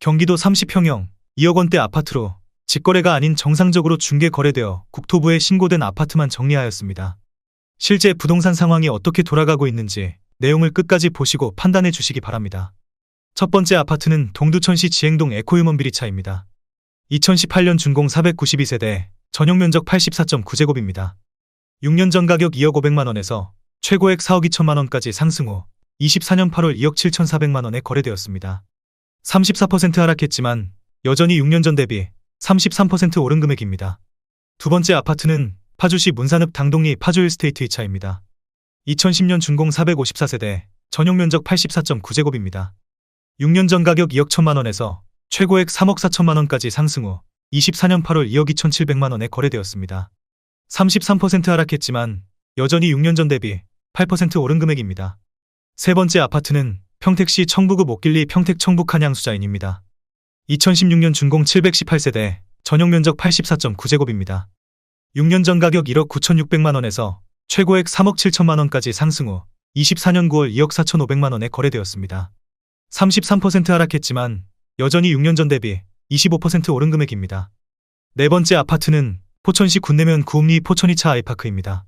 경기도 30평형 2억 원대 아파트로 직거래가 아닌 정상적으로 중개 거래되어 국토부에 신고된 아파트만 정리하였습니다. 실제 부동산 상황이 어떻게 돌아가고 있는지 내용을 끝까지 보시고 판단해 주시기 바랍니다. 첫 번째 아파트는 동두천시 지행동 에코유먼 비리차입니다. 2018년 준공 492세대, 전용 면적 84.9제곱입니다. 6년 전 가격 2억 500만 원에서 최고액 4억 2천만 원까지 상승 후 24년 8월 2억 7,400만 원에 거래되었습니다. 34% 하락했지만 여전히 6년 전 대비 33% 오른 금액입니다. 두 번째 아파트는 파주시 문산읍 당동리 파주 일스테이트 2차입니다. 2010년 준공 454세대, 전용 면적 84.9제곱입니다. 6년 전 가격 2억 1천만 원에서 최고액 3억 4천만 원까지 상승 후 24년 8월 2억 2,700만 원에 거래되었습니다. 33% 하락했지만 여전히 6년 전 대비 8% 오른 금액입니다. 세 번째 아파트는 평택시 청부구 목길리 평택 청북 한양수자인입니다. 2016년 준공 718세대, 전용 면적 84.9제곱입니다. 6년 전 가격 1억 9,600만 원에서 최고액 3억 7천만 원까지 상승 후 24년 9월 2억 4,500만 원에 거래되었습니다. 33% 하락했지만 여전히 6년 전 대비 25% 오른 금액입니다. 네 번째 아파트는 포천시 군내면 구읍리 포천이차 아이파크입니다.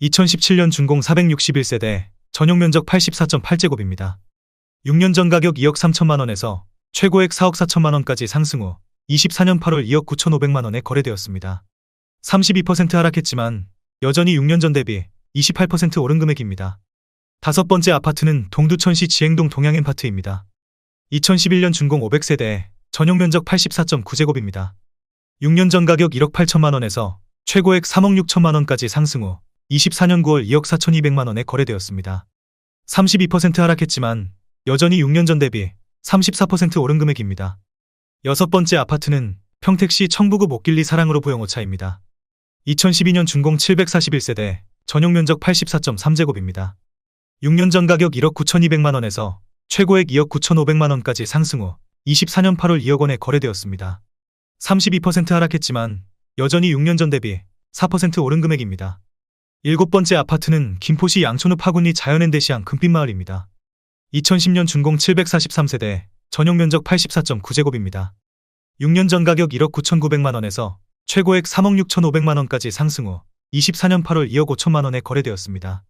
2017년 준공 461세대, 전용 면적 84.8제곱입니다. 6년 전 가격 2억 3천만 원에서 최고액 4억 4천만 원까지 상승 후 24년 8월 2억 9,500만 원에 거래되었습니다. 32% 하락했지만 여전히 6년 전 대비 28% 오른 금액입니다. 다섯 번째 아파트는 동두천시 지행동 동양엠파트입니다. 2011년 준공 500세대, 전용 면적 84.9제곱입니다. 6년 전 가격 1억 8천만 원에서 최고액 3억 6천만 원까지 상승 후 24년 9월 2억 4,200만 원에 거래되었습니다. 32% 하락했지만 여전히 6년 전 대비 34% 오른 금액입니다. 여섯 번째 아파트는 평택시 청부구 목길리 사랑으로 보영오차입니다. 2012년 준공 741세대, 전용 면적 84.3제곱입니다. 6년 전 가격 1억 9,200만 원에서 최고액 2억 9,500만 원까지 상승 후 24년 8월 2억 원에 거래되었습니다. 32% 하락했지만 여전히 6년 전 대비 4% 오른 금액입니다. 일곱 번째 아파트는 김포시 양촌읍 파군리 자연엔데시안 금빛마을입니다. 2010년 준공 743세대, 전용 면적 84.9제곱입니다. 6년 전 가격 1억 9,900만 원에서 최고액 3억 6,500만 원까지 상승 후 24년 8월 2억 5천만 원에 거래되었습니다.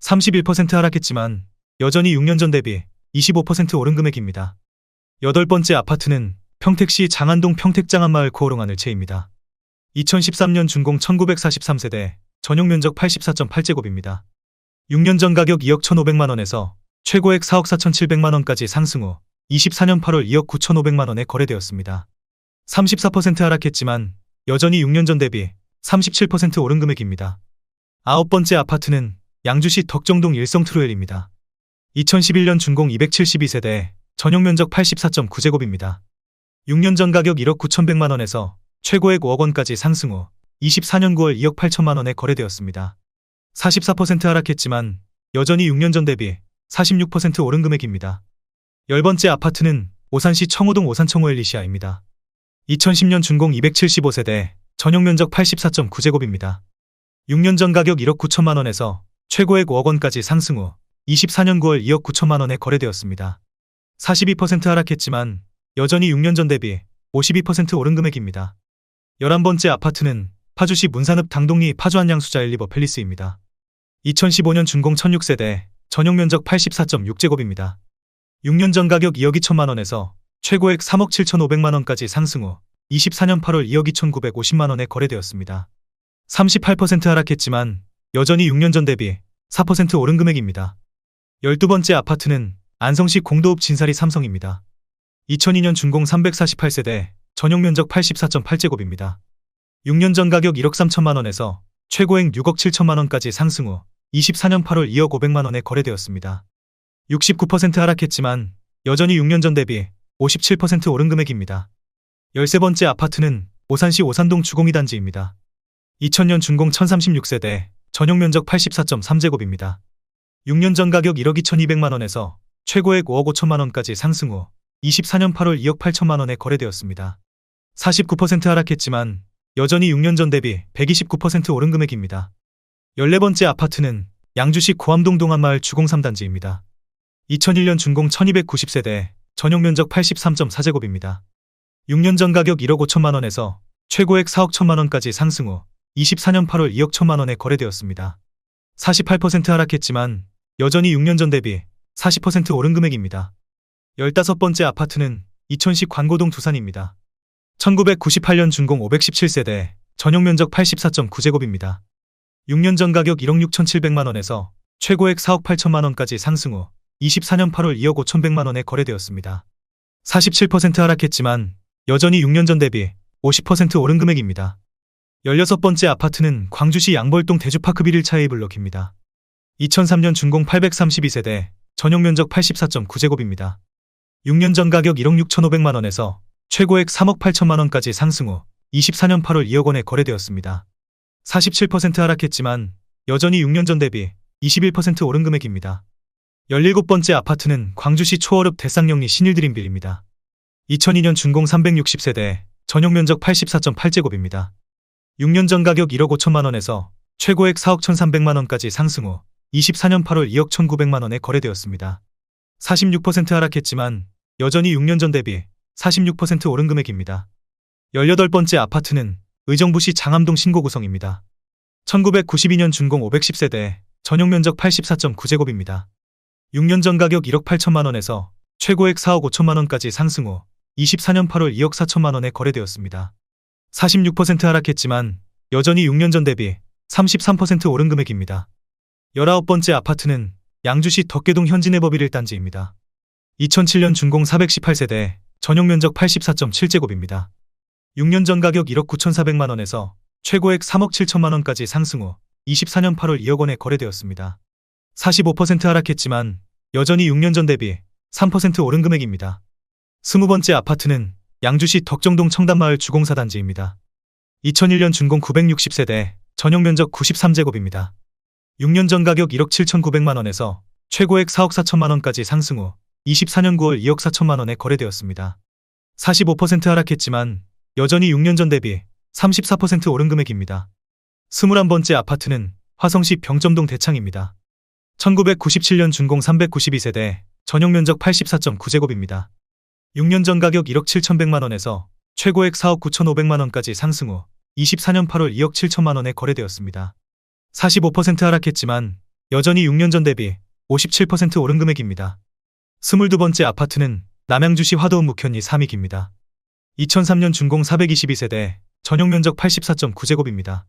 31% 하락했지만 여전히 6년 전 대비 25% 오른 금액입니다. 여덟 번째 아파트는 평택시 장안동 평택장안마을 코오롱하늘채입니다. 2013년 준공 1943세대, 전용 면적 84.8제곱입니다. 6년 전 가격 2억 1,500만 원에서 최고액 4억 4,700만 원까지 상승 후 24년 8월 2억 9,500만 원에 거래되었습니다. 34% 하락했지만 여전히 6년 전 대비 37% 오른 금액입니다. 아홉 번째 아파트는 양주시 덕정동 일성 트로엘입니다. 2011년 준공 272세대, 전용 면적 84.9제곱입니다. 6년 전 가격 1억 9,100만 원에서 최고액 5억 원까지 상승 후 24년 9월 2억 8천만 원에 거래되었습니다. 44% 하락했지만 여전히 6년 전 대비 46% 오른 금액입니다. 열 번째 아파트는 오산시 청호동 오산청호 엘리시아입니다. 2010년 준공 275세대, 전용 면적 84.9제곱입니다. 6년 전 가격 1억 9천만 원에서 최고액 5억 원까지 상승 후 24년 9월 2억 9천만 원에 거래되었습니다. 42% 하락했지만 여전히 6년 전 대비 52% 오른 금액입니다. 11번째 아파트는 파주시 문산읍 당동리 파주한양수자 엘리버 팰리스입니다. 2015년 준공 1006세대, 전용 면적 84.6제곱입니다. 6년 전 가격 2억 2천만 원에서 최고액 3억 7천5백만 원까지 상승 후 24년 8월 2억 2천9백오십만 원에 거래되었습니다. 38% 하락했지만 여전히 6년 전 대비 4% 오른 금액입니다. 12번째 아파트는 안성시 공도읍 진사리 삼성입니다. 2002년 준공 348세대, 전용 면적 84.8제곱입니다. 6년 전 가격 1억 3천만 원에서 최고액 6억 7천만 원까지 상승 후 24년 8월 2억 5백만 원에 거래되었습니다. 69% 하락했지만 여전히 6년 전 대비 57% 오른 금액입니다. 13번째 아파트는 오산시 오산동 주공이 단지입니다. 2000년 준공 1036세대, 전용 면적 84.3제곱입니다. 6년 전 가격 1억 2,200만 원에서 최고액 5억 5천만 원까지 상승 후 24년 8월 2억 8천만 원에 거래되었습니다. 49% 하락했지만 여전히 6년 전 대비 129% 오른 금액입니다. 14번째 아파트는 양주시 고암동 동안마을 주공 3단지입니다. 2001년 준공 1290세대, 전용 면적 83.4제곱입니다. 6년 전 가격 1억 5천만 원에서 최고액 4억 1천만 원까지 상승 후 24년 8월 2억 1천만 원에 거래되었습니다. 48% 하락했지만 여전히 6년 전 대비 40% 오른 금액입니다. 15번째 아파트는 이천시 관고동 두산입니다. 1998년 준공 517세대, 전용 면적 84.9제곱입니다. 6년 전 가격 1억 6천7백만 원에서 최고액 4억 8천만 원까지 상승 후 24년 8월 2억 5천백만 원에 거래되었습니다. 47% 하락했지만 여전히 6년 전 대비 50% 오른 금액입니다. 16번째 아파트는 광주시 양벌동 대주파크 비릴 차이 블록입니다. 2003년 준공 832세대, 전용 면적 84.9제곱입니다. 6년 전 가격 1억 6천5백만 원에서 최고액 3억 8천만 원까지 상승 후 24년 8월 2억 원에 거래되었습니다. 47% 하락했지만 여전히 6년 전 대비 21% 오른 금액입니다. 17번째 아파트는 광주시 초월읍 대쌍영리 신일드림빌입니다. 2002년 준공 360세대, 전용 면적 84.8제곱입니다. 6년 전 가격 1억 5천만 원에서 최고액 4억 1,300만 원까지 상승 후 24년 8월 2억 1,900만 원에 거래되었습니다. 46% 하락했지만 여전히 6년 전 대비 46% 오른 금액입니다. 18번째 아파트는 의정부시 장암동 신고 구성입니다. 1992년 준공 510세대, 전용 면적 84.9제곱입니다. 6년 전 가격 1억 8천만 원에서 최고액 4억 5천만 원까지 상승 후 24년 8월 2억 4천만 원에 거래되었습니다. 46% 하락했지만 여전히 6년 전 대비 33% 오른 금액입니다. 19번째 아파트는 양주시 덕계동 현진해법 1단지입니다. 2007년 준공 418세대, 전용 면적 84.7제곱입니다. 6년 전 가격 1억 9,400만 원에서 최고액 3억 7천만 원까지 상승 후 24년 8월 2억 원에 거래되었습니다. 45% 하락했지만 여전히 6년 전 대비 3% 오른 금액입니다. 20번째 아파트는 양주시 덕정동 청담마을 주공사 단지입니다. 2001년 준공 960세대, 전용 면적 93제곱입니다. 6년 전 가격 1억 7,900만 원에서 최고액 4억 4천만 원까지 상승 후 24년 9월 2억 4천만 원에 거래되었습니다. 45% 하락했지만 여전히 6년 전 대비 34% 오른 금액입니다. 21번째 아파트는 화성시 병점동 대창입니다. 1997년 준공 392세대, 전용 면적 84.9제곱입니다. 6년 전 가격 1억 7천백만 원에서 최고액 4억 9천5백만 원까지 상승 후 24년 8월 2억 7천만 원에 거래되었습니다. 45% 하락했지만 여전히 6년 전 대비 57% 오른 금액입니다. 22번째 아파트는 남양주시 화도읍 묵현리 3익입니다. 2003년 준공 422세대, 전용 면적 84.9제곱입니다.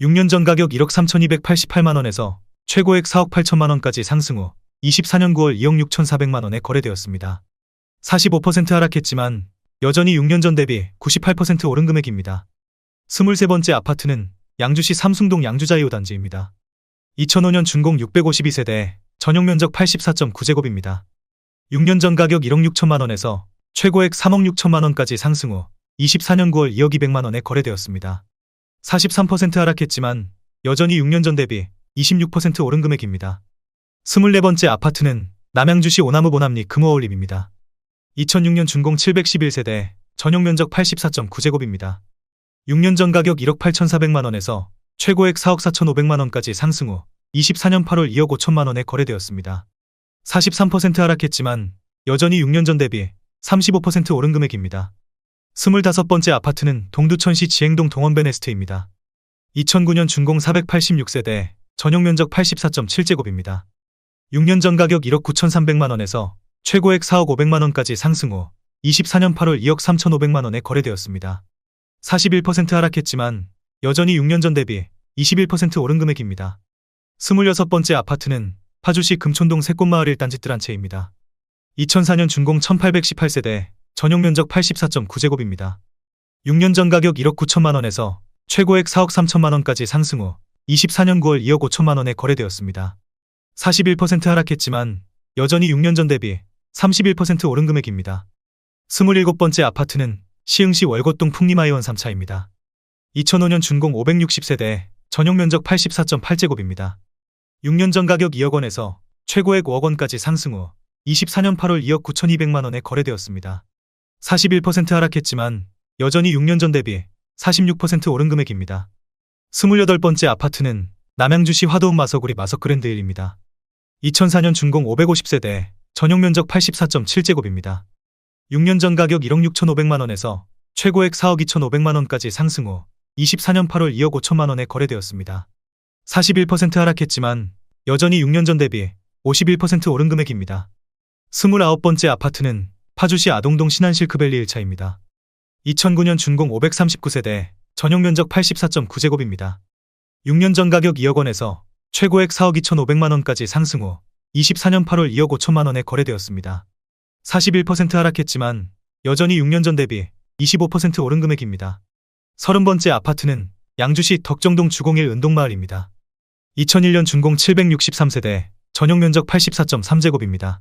6년 전 가격 1억 3,288만 원에서 최고액 4억 8천만 원까지 상승 후 24년 9월 2억 6,400만 원에 거래되었습니다. 45% 하락했지만 여전히 6년 전 대비 98% 오른 금액입니다. 23번째 아파트는 양주시 삼숭동 양주자이오 단지입니다. 2005년 준공 652세대, 전용 면적 84.9제곱입니다. 6년 전 가격 1억 6천만 원에서 최고액 3억 6천만 원까지 상승 후 24년 9월 2억 2백만 원에 거래되었습니다. 43% 하락했지만 여전히 6년 전 대비 26% 오른 금액입니다. 24번째 아파트는 남양주시 오나무 보남리 금호올림입니다. 2006년 준공 711세대, 전용 면적 84.9제곱입니다. 6년 전 가격 1억 8,400만 원에서 최고액 4억 4,500만 원까지 상승 후 24년 8월 2억 5천만 원에 거래되었습니다. 43% 하락했지만 여전히 6년 전 대비 35% 오른 금액입니다. 25번째 아파트는 동두천시 지행동 동원베네스트입니다. 2009년 준공 486세대, 전용 면적 84.7제곱입니다. 6년 전 가격 1억 9,300만 원에서 최고액 4억 500만 원까지 상승 후 24년 8월 2억 3,500만 원에 거래되었습니다. 41% 하락했지만 여전히 6년 전 대비 21% 오른 금액입니다. 26번째 아파트는 파주시 금촌동 새꽃마을 1단지 뜰한 채입니다. 2004년 준공 1818세대, 전용 면적 84.9제곱입니다. 6년 전 가격 1억 9천만 원에서 최고액 4억 3천만 원까지 상승 후 24년 9월 2억 5천만 원에 거래되었습니다. 41% 하락했지만 여전히 6년 전 대비 31% 오른 금액입니다. 27번째 아파트는 시흥시 월곶동 풍림아이원 3차입니다. 2005년 준공 560세대, 전용 면적 84.8제곱입니다. 6년 전 가격 2억 원에서 최고액 5억 원까지 상승 후 24년 8월 2억 9,200만 원에 거래되었습니다. 41% 하락했지만 여전히 6년 전 대비 46% 오른 금액입니다. 28번째 아파트는 남양주시 화도읍 마석우리 마석 그랜드일입니다. 2004년 준공 550세대, 전용 면적 84.7제곱입니다. 6년 전 가격 1억 6,500만 원에서 최고액 4억 2,500만 원까지 상승 후 24년 8월 2억 5천만 원에 거래되었습니다. 41% 하락했지만 여전히 6년 전 대비 51% 오른 금액입니다. 29번째 아파트는 파주시 아동동 신한실크밸리 1차입니다. 2009년 준공 539세대, 전용 면적 84.9제곱입니다. 6년 전 가격 2억 원에서 최고액 4억 2,500만 원까지 상승 후 24년 8월 2억 5천만 원에 거래되었습니다. 41% 하락했지만 여전히 6년 전 대비 25% 오른 금액입니다. 30번째 아파트는 양주시 덕정동 주공일 은동마을입니다. 2001년 준공 763세대, 전용 면적 84.3제곱입니다.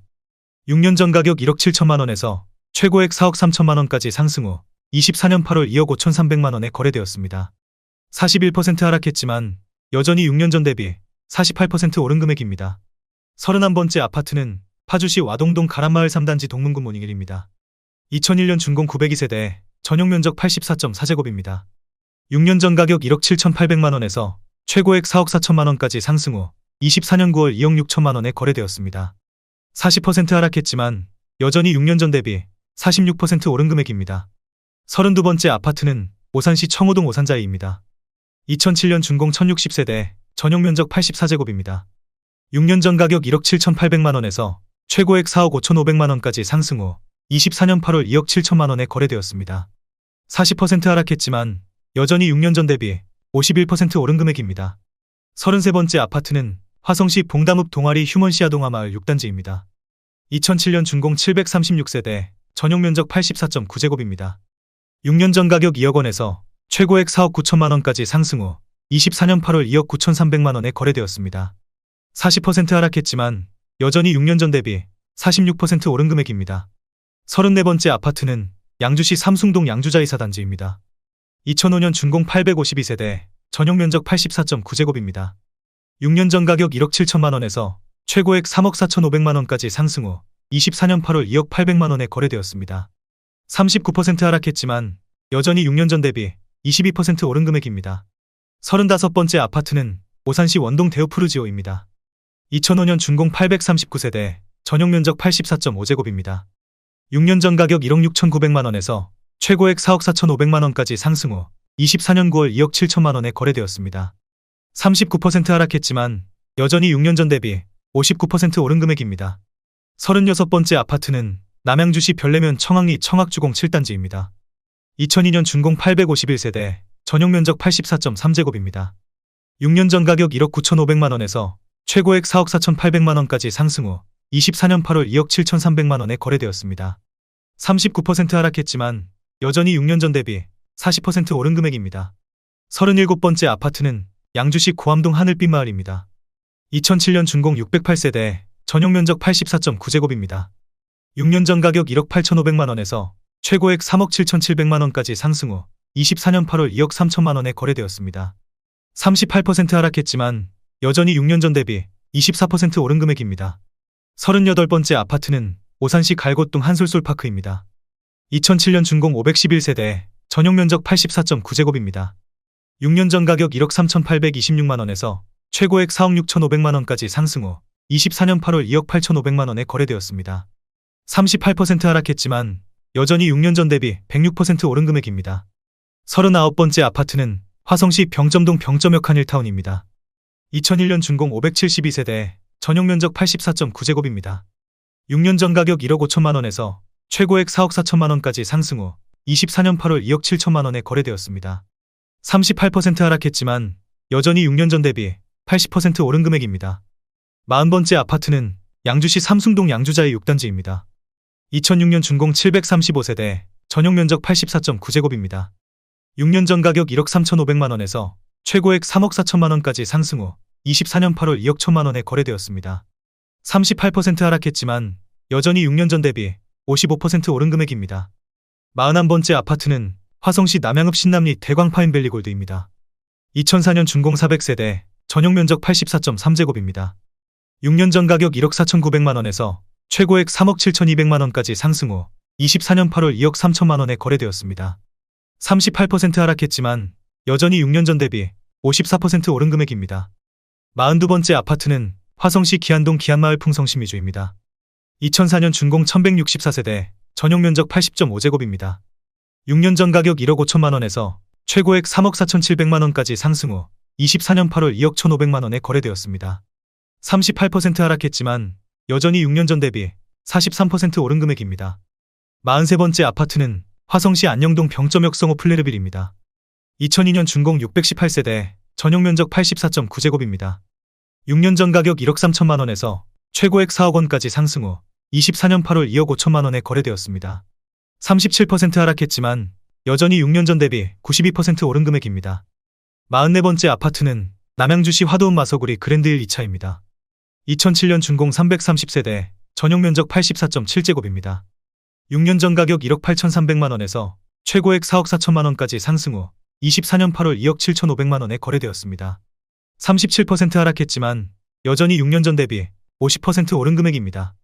6년 전 가격 1억 7천만 원에서 최고액 4억 3천만 원까지 상승 후 24년 8월 2억 5천3백만 원에 거래되었습니다. 41% 하락했지만 여전히 6년 전 대비 48% 오른 금액입니다. 31번째 아파트는 파주시 와동동 가란마을 3단지 동문구 모닝일입니다. 2001년 준공 902세대, 전용 면적 84.4제곱입니다. 6년 전 가격 1억 7천8백만 원에서 최고액 4억 4천만 원까지 상승 후 24년 9월 2억 6천만 원에 거래되었습니다. 40% 하락했지만 여전히 6년 전 대비 46% 오른 금액입니다. 32번째 아파트는 오산시 청호동 오산자이입니다. 2007년 준공 1060세대, 전용 면적 84제곱입니다. 6년 전 가격 1억 7,800만 원에서 최고액 4억 5,500만 원까지 상승 후 24년 8월 2억 7천만 원에 거래되었습니다. 40% 하락했지만 여전히 6년 전 대비 51% 오른 금액입니다. 33번째 아파트는 화성시 봉담읍 동아리 휴먼시아 동화마을 6단지입니다. 2007년 준공 736세대, 전용 면적 84.9제곱입니다. 6년 전 가격 2억 원에서 최고액 4억 9천만 원까지 상승 후 24년 8월 2억 9천3백만 원에 거래되었습니다. 40% 하락했지만 여전히 6년 전 대비 46% 오른 금액입니다. 34번째 아파트는 양주시 삼숭동 양주자이사 단지입니다. 2005년 준공 852세대, 전용 면적 84.9제곱입니다. 6년 전 가격 1억 7천만 원에서 최고액 3억 4천5백만 원까지 상승 후 24년 8월 2억 8백만 원에 거래되었습니다. 39% 하락했지만 여전히 6년 전 대비 22% 오른 금액입니다. 35번째 아파트는 오산시 원동 데오프르지오입니다. 2005년 준공 839세대, 전용 면적 84.5제곱입니다. 6년 전 가격 1억 6천9백만 원에서 최고액 4억 4천5백만 원까지 상승 후 24년 9월 2억 7천만 원에 거래되었습니다. 39% 하락했지만 여전히 6년 전 대비 59% 오른 금액입니다. 36번째 아파트는 남양주시 별내면 청학리 청학주공 7단지입니다. 2002년 준공 851세대, 전용 면적 84.3제곱입니다. 6년 전 가격 1억 9천5백만 원에서 최고액 4억 4천8백만 원까지 상승 후 24년 8월 2억 7천3백만 원에 거래되었습니다. 39% 하락했지만 여전히 6년 전 대비 40% 오른 금액입니다. 37번째 아파트는 양주시 고암동 하늘빛 마을입니다. 2007년 준공 608세대, 전용 면적 84.9제곱입니다. 6년 전 가격 1억 8천5백만 원에서 최고액 3억 7천7백만 원까지 상승 후 24년 8월 2억 3천만 원에 거래되었습니다. 38% 하락했지만 여전히 6년 전 대비 24% 오른 금액입니다. 38번째 아파트는 오산시 갈곳동 한솔솔파크입니다. 2007년 준공 511세대, 전용 면적 84.9제곱입니다. 6년 전 가격 1억 3,826만 원에서 최고액 4억 6천5백만 원까지 상승 후 24년 8월 2억 8천5백만 원에 거래되었습니다. 38% 하락했지만 여전히 6년 전 대비 106% 오른 금액입니다. 39번째 아파트는 화성시 병점동 병점역 한일타운입니다. 2001년 준공 572세대, 전용 면적 84.9제곱입니다. 6년 전 가격 1억 5천만 원에서 최고액 4억 4천만 원까지 상승 후 24년 8월 2억 7천만 원에 거래되었습니다. 38% 하락했지만 여전히 6년 전 대비 80% 오른 금액입니다. 40번째 아파트는 양주시 삼숭동 양주자의 6단지입니다. 2006년 준공 735세대, 전용 면적 84.9제곱입니다. 6년 전 가격 1억 3천5백만 원에서 최고액 3억 4천만 원까지 상승 후 24년 8월 2억 천만 원에 거래되었습니다. 38% 하락했지만 여전히 6년 전 대비 55% 오른 금액입니다. 41번째 아파트는 화성시 남양읍 신남리 대광 파인밸리 골드입니다. 2004년 준공 400세대, 전용 면적 84.3제곱입니다. 6년 전 가격 1억 4천9백만 원에서 최고액 3억 7천2백만 원까지 상승 후 24년 8월 2억 3천만 원에 거래되었습니다. 38% 하락했지만 여전히 6년 전 대비 54% 오른 금액입니다. 42번째 아파트는 화성시 기안동 기안마을 풍성시미주입니다. 2004년 준공 1164세대, 전용 면적 80.5제곱입니다. 6년 전 가격 1억 5천만 원에서 최고액 3억 4천7백만 원까지 상승 후 24년 8월 2억 1,500만 원에 거래되었습니다. 38% 하락했지만 여전히 6년 전 대비 43% 오른 금액입니다. 43번째 아파트는 화성시 안녕동 병점역 성호 플레르빌입니다. 2002년 준공 618세대, 전용 면적 84.9제곱입니다. 6년 전 가격 1억 3천만 원에서 최고액 4억 원까지 상승 후 24년 8월 2억 5천만 원에 거래되었습니다. 37% 하락했지만 여전히 6년 전 대비 92% 오른 금액입니다. 44번째 아파트는 남양주시 화도읍 마서구리 그랜드힐 2차입니다. 2007년 준공 330세대, 전용 면적 84.7제곱입니다. 6년 전 가격 1억 8,300만 원에서 최고액 4억 4천만 원까지 상승 후 24년 8월 2억 7,500만 원에 거래되었습니다. 37% 하락했지만 여전히 6년 전 대비 50% 오른 금액입니다.